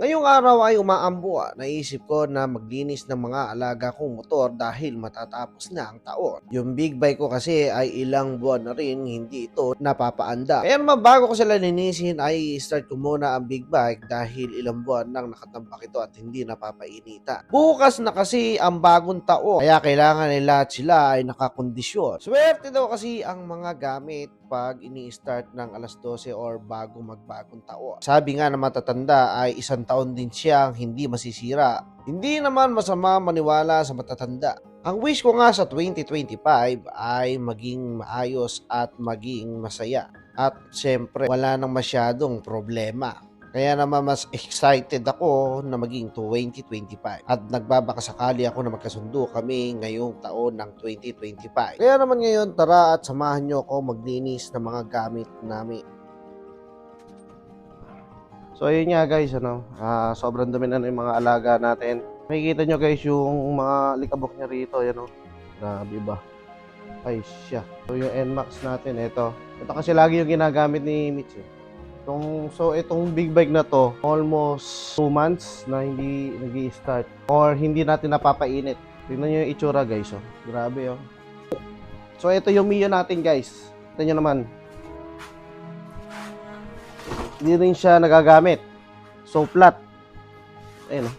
Ngayong araw ay umaambo ah. Naisip ko na maglinis ng mga alaga kong motor dahil matatapos na ang taon. Yung big bike ko kasi ay ilang buwan na rin hindi ito napapaanda. Kaya naman bago ko sila linisin ay start ko muna ang big bike dahil ilang buwan nang nakatambak ito at hindi napapainita. Bukas na kasi ang bagong taon kaya kailangan nila at sila ay nakakondisyon. Swerte daw kasi ang mga gamit pag ini-start ng alas 12 or bago magbagong taon. Sabi nga na matatanda ay isang taon din siyang hindi masisira. Hindi naman masama maniwala sa matatanda. Ang wish ko nga sa 2025 ay maging maayos at maging masaya. At syempre, wala nang masyadong problema. Kaya naman mas excited ako na maging 2025. At nagbabakasakali ako na magkasundo kami ngayong taon ng 2025. Kaya naman ngayon, tara at samahan nyo ako maglinis ng mga gamit namin. So ayun nga guys, ano, ah, sobrang dumi na ng mga alaga natin. Makikita nyo guys yung mga likabok niya rito, yan o. Grabe ba? Ay siya. So yung NMAX natin, ito. Ito kasi lagi yung ginagamit ni Mitch eh. Itong, so itong big bike na to, almost 2 months na hindi nag start or hindi natin napapainit. Tingnan nyo yung itsura guys, oh. Grabe, oh. So ito yung Mio natin guys. Nyo naman. Hindi rin siya nagagamit. So flat. Ayan, oh.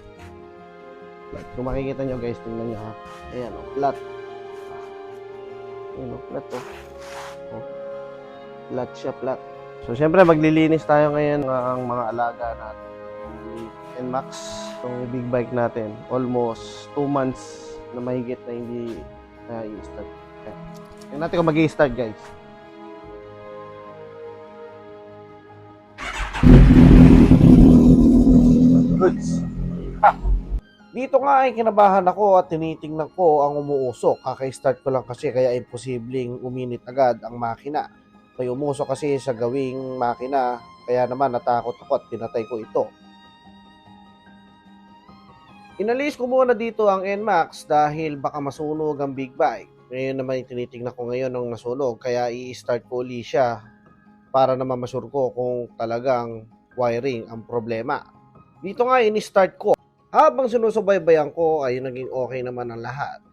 Flat. Kung makikita nyo guys, tingnan nyo ha. Ayan, oh. Flat. Ayan, oh. Flat, oh. oh. Flat siya, flat. So, syempre, maglilinis tayo ngayon ng mga alaga natin. NMAX, itong big bike natin. Almost 2 months na mahigit na hindi na i-start. Tingnan natin kung mag start guys. Dito nga ay kinabahan ako at tinitingnan ko ang umuusok. Kaka-start ko lang kasi kaya imposibleng uminit agad ang makina may umusok kasi sa gawing makina kaya naman natakot ako at pinatay ko ito. Inalis ko muna dito ang NMAX dahil baka masunog ang big bike. Ngayon naman tinitingnan ko ngayon ng nasunog kaya i-start ko uli siya para naman masure ko kung talagang wiring ang problema. Dito nga in-start ko. Habang sinusubaybayan ko ay naging okay naman ang lahat.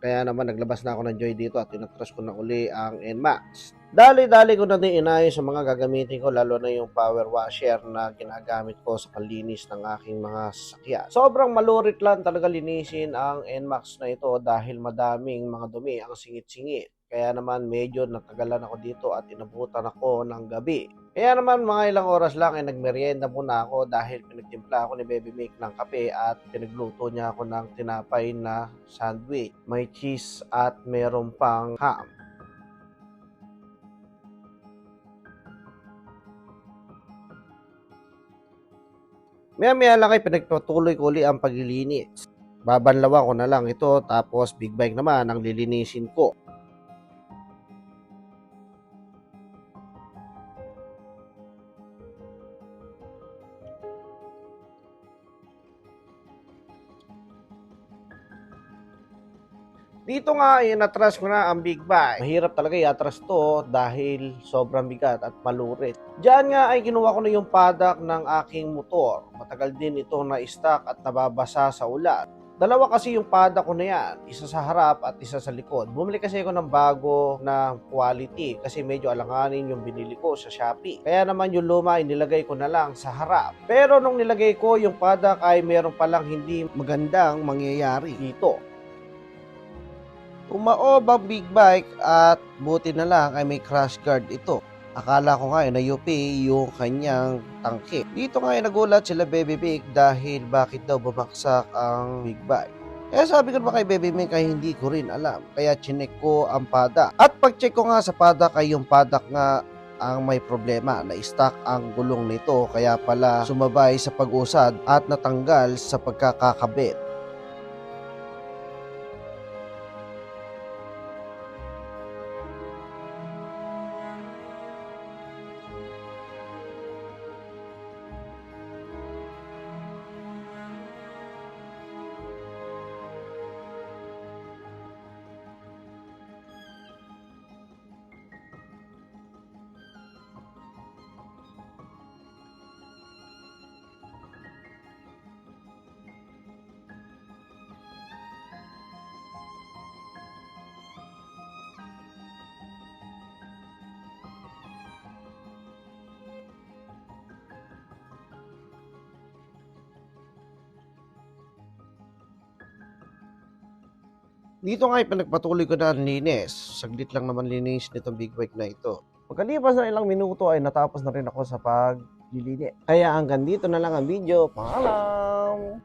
Kaya naman naglabas na ako ng Joy dito at tinatras ko na uli ang NMAX. Dali-dali ko na din inayos sa mga gagamitin ko lalo na yung power washer na ginagamit ko sa panlinis ng aking mga sasakyan. Sobrang malurit lang talaga linisin ang NMAX na ito dahil madaming mga dumi ang singit-singit. Kaya naman medyo natagalan ako dito at inabutan ako ng gabi. Kaya naman mga ilang oras lang ay nagmerienda muna ako dahil pinagtimpla ako ni Baby Make ng kape at pinagluto niya ako ng tinapay na sandwich. May cheese at meron pang ham. Maya maya lang ay pinagpatuloy ko uli ang paglilinis. Babanlawan ko na lang ito tapos big bike naman ang lilinisin ko. Dito nga, ay natras ko na ang big bike. Mahirap talaga i-atras to dahil sobrang bigat at malurit. Diyan nga ay kinuha ko na yung padak ng aking motor. Matagal din ito na stock at nababasa sa ulan. Dalawa kasi yung padak ko na yan. Isa sa harap at isa sa likod. Bumili kasi ako ng bago na quality kasi medyo alanganin yung binili ko sa Shopee. Kaya naman yung luma ay nilagay ko na lang sa harap. Pero nung nilagay ko yung padak ay meron palang hindi magandang mangyayari dito. Umaob ang big bike at buti na lang ay may crash guard ito. Akala ko nga ay na-UP yung kanyang tangke. Dito nga nagulat sila Baby Big dahil bakit daw bumagsak ang big bike. Kaya sabi ko naman kay Baby Mink ay hindi ko rin alam. Kaya chinek ko ang padak. At pag-check ko nga sa padak ay yung padak nga ang may problema na stuck ang gulong nito kaya pala sumabay sa pag-usad at natanggal sa pagkakakabit. Dito nga ay ko na ang linis. Saglit lang naman linis nitong big bike na ito. Pagkalipas ng ilang minuto ay natapos na rin ako sa paglilinis. Kaya hanggang dito na lang ang video. Paalam!